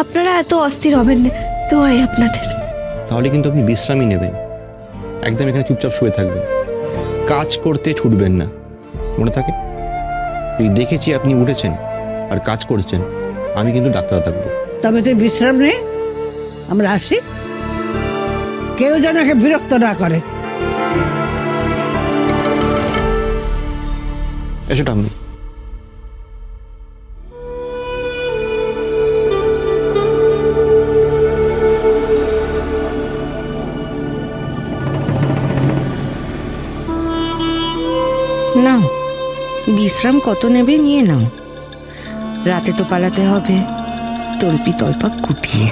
আপনারা এত অস্থির হবেন না দোয়াই আপনাদের। তাহলে কিন্তু আপনি বিশ্রামই নেবেন। একদম এখানে চুপচাপ শুয়ে থাকবেন। কাজ করতে ছুটবেন না। মনে থাকে? এই দেখেছি আপনি উঠেছেন আর কাজ করছেন। আমি কিন্তু ডাক্তার থাকব। তবে তুই বিশ্রাম নে। আমরা আসি। কেউ যেন একে বিরক্ত না করে। এসো টাম্মি নাও বিশ্রাম কত নেবে নিয়ে নাও। রাতে তো পালাতে হবে তল্পি তল্পা কুটিয়ে।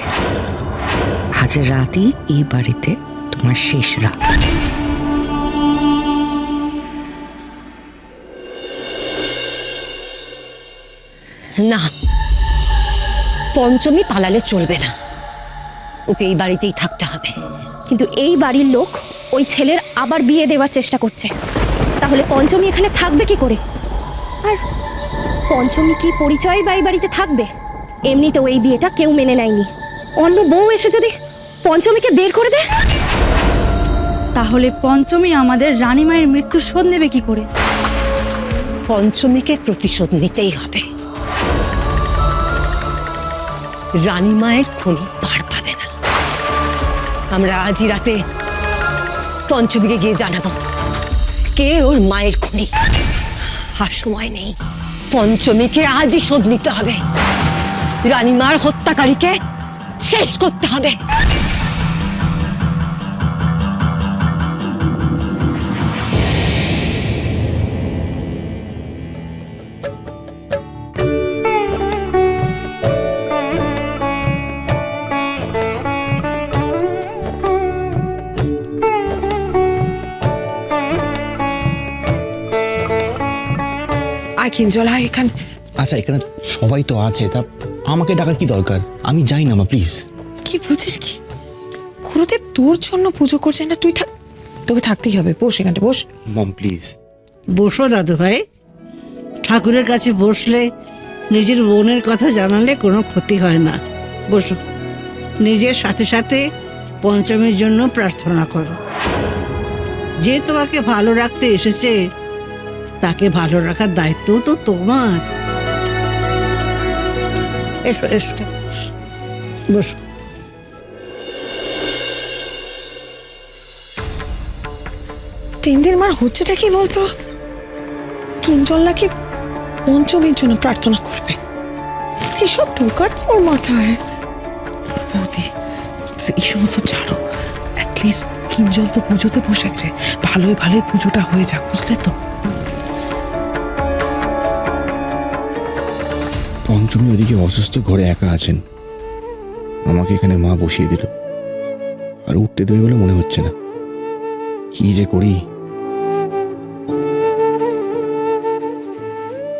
আজ রাতই এই বাড়িতে তোমার শেষ রাত। না পঞ্চমী পালালে চলবে না। ওকে এই বাড়িতেই থাকতে হবে। কিন্তু এই বাড়ির লোক ওই ছেলের আবার বিয়ে দেওয়ার চেষ্টা করছে। তাহলে পঞ্চমী এখানে থাকবে কি করে? আর পঞ্চমী কি পরিচয় বা এই বাড়িতে থাকবে? এমনিতেও এই বিয়েটা কেউ মেনে নেয়নি। অন্য বউ এসে যদি পঞ্চমীকে বের করে দেয়? তাহলে পঞ্চমী আমাদের রানীমায়ের মৃত্যু শোধ নেবে কি করে? পঞ্চমীকে প্রতিশোধ নিতেই হবে। রানী মায়ের খনি পার পাবে না। আমরা আজই রাতে পঞ্চমীকে গিয়ে জানাব। কে ওর মায়ের খুনি? আর সময় নেই। পঞ্চমীকে আজই শোধ নিতে হবে। রানীমার হত্যাকারীকে শেষ করতে হবে। আয় কিঞ্জল আয় এখানে আচ্ছা এখানে সবাই তো আছে তা আমাকে ডাকার কি দরকার? আমি যাই না মা প্লিজ কি বলছিস কি? গুরুদেব তোর জন্য পুজো করছে না তুই থাক তোকে থাকতেই হবে। বস এখানটা বস। মম প্লিজ বসো দাদু ভাই ঠাকুরের কাছে বসলে নিজের বোনের কথা জানালে কোনো ক্ষতি হয় না। বসো। নিজের সাথে সাথে পঞ্চমীর জন্য প্রার্থনা করো। যে তোমাকে ভালো রাখতে এসেছে তাকে ভালো রাখার দায়িত্ব তো তোমার। এসো এসো। বসো। তিনদের মার হচ্ছেটা কি বলতো? কিঞ্জল নাকি পঞ্চমীর জন্য প্রার্থনা করবে। এসব ঢোকাচ্ছে ওর মাথায়? বৌদি এই সমস্ত ছাড়ো। অ্যাটলিস্ট কিঞ্জল তো পুজোতে বসেছে। ভালোই ভালোই পুজোটা হয়ে যাক বুঝলে তো? পঞ্চমী ওদিকে অসুস্থ ঘরে একা আছেন। আমাকে এখানে মা বসিয়ে দিল। আর উঠতে দেবে বলে মনে হচ্ছে না। কি যে করি?